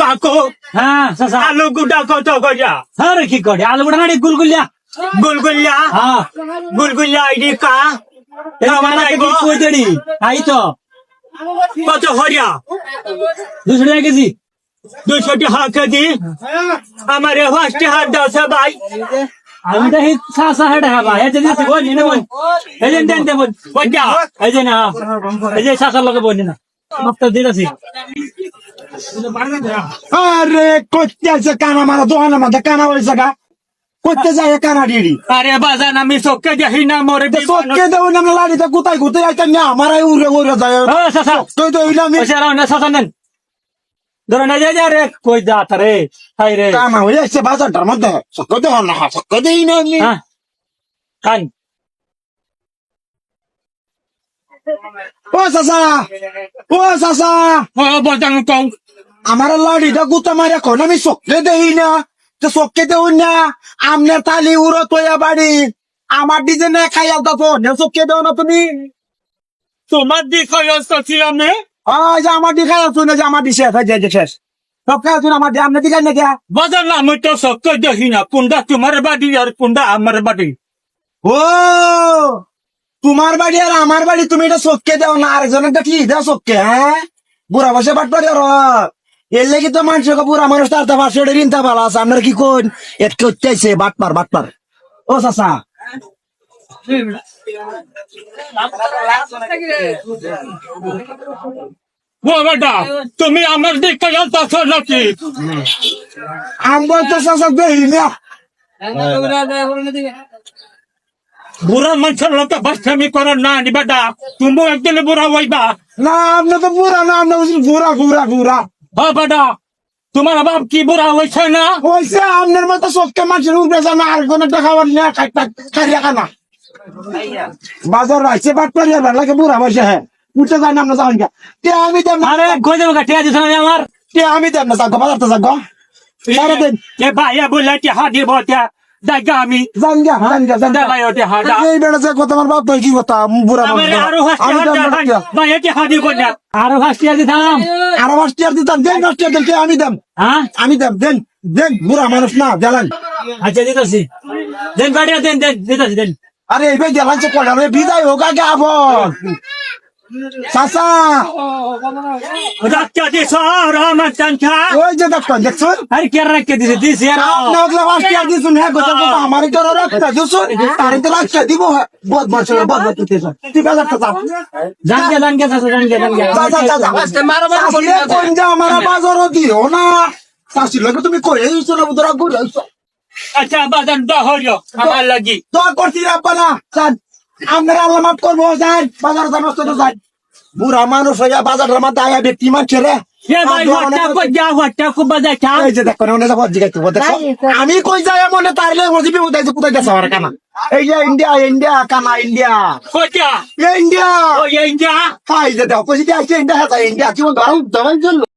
কাকু হ্যাঁ আলু গুটা কত কইয়া আরে কি করে? আলু গুড়া নাড়ি গুলগুলিয়া। গুলগুলিয়া? হ্যাঁ। গুলগুলিয়া আইডি কা? এই আমার আইব। কেজি কই দেড়ি আই তো। কত হরিয়া? দুশো টাকা কেজি। দুশো টাকা কেজি? আমার ফার্স্ট হাত দাও সবাই আমি তো এই চাচা হেডা হবা এই যে দিছি বলি না বল এই যে দেন দেন বল এই যে না এই যে লগে বলি না। দিতাছি আরে করতে আছে কানা মারা দোকানের মধ্যে কানা বলেছে গা। করতে যায় কানা ডিড়ি। আরে বাজান আমি চোখে দেখি না মরে চোখকে দেও না লাড়িতে কোথায় কোথায় আইতে না আমার উড়ে উড়ে যায়। তো হইলাম ওই সারা না চাচা নেন। ধরো না যাই রে কই যা তারে হাই রে। কানা হয়ে যাচ্ছে বাজারটার মধ্যে। চক্কে দেও না চক্কে দেই না আমি। হ্যাঁ। খান ও চাচা ও চাচা। ও বাজান আমার লাড়িটা গুতা মারে কোন আমি চক্কে দেই না। তো চক্কে দেও না। আমনে তালি উড়ো তোয়া বাড়ি আমার ডিজাইনে খাইয়াল তো নে চক্কে দেও না তুমি? তোমার দিক হইয়াছি আমি আজ আমার দিকে আছো না যে আমার দিশে আছে যে শেষ। সব খাই আছো আমার দিয়ে আমনে দিকে না কে বাজান আমি তো চোখে দেখি না। কোনটা তোমার বাড়ি আর কোনটা আমার বাড়ি ও! তোমার বাড়ি আর আমার বাড়ি তুমি এটা চোখকে দাও না আরেকজনের কি দাও চোখকে হ্যাঁ? বুড়া বসে বাট পারি আর এর লেগে তো মানুষ বুড়া মানুষ তার তা পাশে রিনতা ভালো আছে আপনার কি কোন এটকে উঠতেছে বাট পার বাট পার। ও চাচা। ও বেটা তুমি আমার দিক হইয়াছ নাকি? আমার তো চাচা দেই না। বুড়া মানুষের লোক বাচ্চামি করো না নি বেটা? তুমি একদিন বুড়া হইবা? না আপনি তো বুড়া না বুঝলেন বুড়া বুড়া বুড়া। হ বেটা তোমার বাপ কি বুড়া হয়েছে না? হয়েছে আপনার মতো চোখকে মানুষের উপরে জানা আর কোনো টাকা না খাইয়া খানা বাজার রাইছে বাট পারি আর লাগে বুড়া বসে হ্যাঁ। উঠে যায় না আমরা যাবেন কে আমি দেব না। আরে কই দেবো ঠিক আছে শোনা আমার? তে আমি দেব না যাগো বাজার তো যাগো সারাদিন। এ ভাইয়া বলে কি হাদি বটা আমি। জান গা জান গা জান গা দেখাই ওটে হাডা এই বেড়া যে কথা আমার বাপ তো কি কথা? বুড়া আমার আরও হাসি আমি দেব না হাডা ভাইয়া কি আরও ফার্স্ট ইয়ার দিতাম আরও পাঁচটি আর দিতাম দেন পাঁচটি আর দেন আমি দেব হ্যাঁ? আমি দেব দেন দেন বুড়া মানুষ না জ্বালান আচ্ছা দিতাছি। দেন বাড়িয়া দেন দেন দিতাছি দেন। আরে এই ভাই জ্বালান সে কয়লা রে বিদায় হোক আগে আবন চাচা দিছ আর আমার চাঞ্চা ওই যে দেখুন দেখছুন? আরে কে রাখকে দিছে? দিছি আর আপনি ওগুলো আর দিছুন হ্যাঁ গোটা গোটা আমার তো রাখতে দিছুন? তারে তো রাখতে দিব বদ মাছ বদ মাছ দিতেছ ঠিক আছে চাচা জান গে জান গে জান গে জান গে চাচা চাচা চাচি কোন যা আমার বাজারও দিও না। চাচি লাগে তুমি কই বুদরা আচ্ছা বাজান দহরিও আমার লাগি। দোয়া করছি রাব্বা না। চান আমরা আল্লাহ মাফ করব যান বাজার জানো তো যান বুড়া মানুষ হইয়া বাজারের মধ্যে আয়া ব্যক্তি মানছে রে। আমি কই যাই মনে মজিবি কোথায় গেছে আমার কানা? এই যে ইন্ডিয়া ইন্ডিয়া কানা ইন্ডিয়া। ইন্ডিয়া। ইন্ডিয়া। হাই যে দেখো ইন্ডিয়া ইন্ডিয়া কি